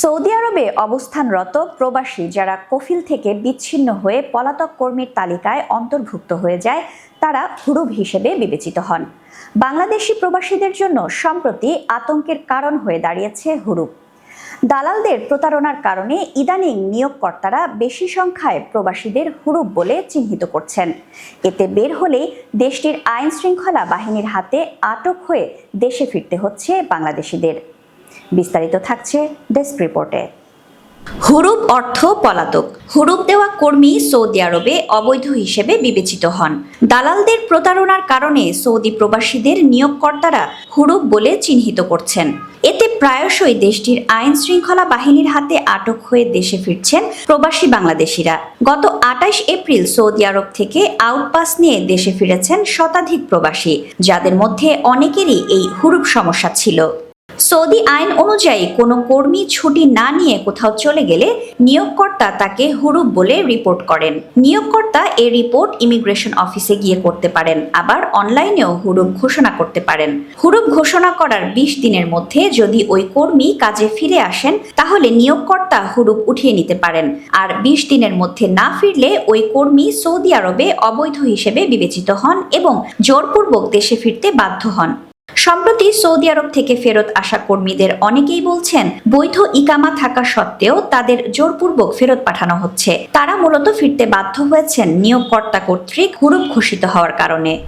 Saudi আরবে অবস্থানরত প্রবাসী যারা কফিল থেকে বিচ্ছিন্ন হয়ে পলাতক কর্মীর তালিকায় অন্তর্ভুক্ত হয়ে যায়, তারা হুরুব হিসেবে বিবেচিত হন। বাংলাদেশি প্রবাসীদের জন্য সম্প্রতি আতঙ্কের কারণ হয়ে দাঁড়িয়েছে হুরুব দালালদের প্রতারণার কারণে ইদানিং নিয়োগকর্তারা বেশি সংখ্যায় প্রবাসীদের হুরুব বলে চিহ্নিত করছেন। এতে বের হলেই দেশটির আইন শৃঙ্খলা বাহিনীর হাতে আটক হয়ে দেশে ফিরতে হচ্ছে বাংলাদেশিদের। বিস্তারিত থাকছে ডেস্ক রিপোর্টে। হুরুপ অর্থ পলাতক। হুরুপ দেওয়া কর্মী সৌদি আরবে অবৈধ হিসেবে বিবেচিত হন। দালালদের প্রতারণার কারণে সৌদি প্রবাসীদের নিয়োগকর্তারা হুরুপ বলে চিহ্নিত করছেন। এতে প্রায়শই দেশটির আইন শৃঙ্খলা বাহিনীর হাতে আটক হয়ে দেশে ফিরছেন প্রবাসী বাংলাদেশিরা। গত আটাইশ এপ্রিল সৌদি আরব থেকে আউটপাস নিয়ে দেশে ফিরেছেন শতাধিক প্রবাসী, যাদের মধ্যে অনেকেরই এই হুরুপ সমস্যা ছিল। সৌদি আইন অনুযায়ী কোনো কর্মী ছুটি না নিয়ে কোথাও চলে গেলে নিয়োগকর্তা তাকে হুরুপ বলে রিপোর্ট করেন। নিয়োগকর্তা এই রিপোর্ট ইমিগ্রেশন অফিসে গিয়ে করতে পারেন, আবার অনলাইনেও হুরুপ ঘোষণা করতে পারেন। হুরুপ ঘোষণা করার বিশ দিনের মধ্যে যদি ওই কর্মী কাজে ফিরে আসেন, তাহলে নিয়োগকর্তা হুরুপ উঠিয়ে নিতে পারেন। আর বিশ দিনের মধ্যে না ফিরলে ওই কর্মী সৌদি আরবে অবৈধ হিসেবে বিবেচিত হন এবং জোরপূর্বক দেশে ফিরতে বাধ্য হন। সম্প্রতি সৌদি আরব থেকে ফেরত আসা কর্মীদের অনেকেই বলছেন, বৈধ ইকামা থাকা সত্ত্বেও তাদের জোরপূর্বক ফেরত পাঠানো হচ্ছে। তারা মূলত ফিরতে বাধ্য হয়েছেন নিয়োগকর্তা কর্তৃক হুরুপ ঘোষিত হওয়ার কারণে।